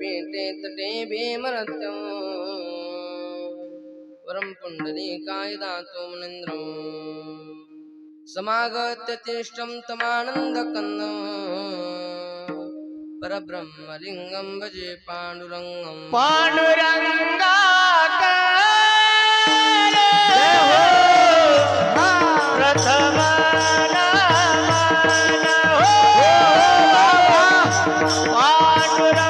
പീട്ടേ തട്ടേ ഭീമരത്യം പരം പുണ്ഡരീകായതാത്വമനന്ദ്രം സമാഗത്യ പരബ്രഹ്മലിംഗം ഭജേ പാണ്ഡുരംഗം പാണ്ഡുരംഗാ पांडुरंग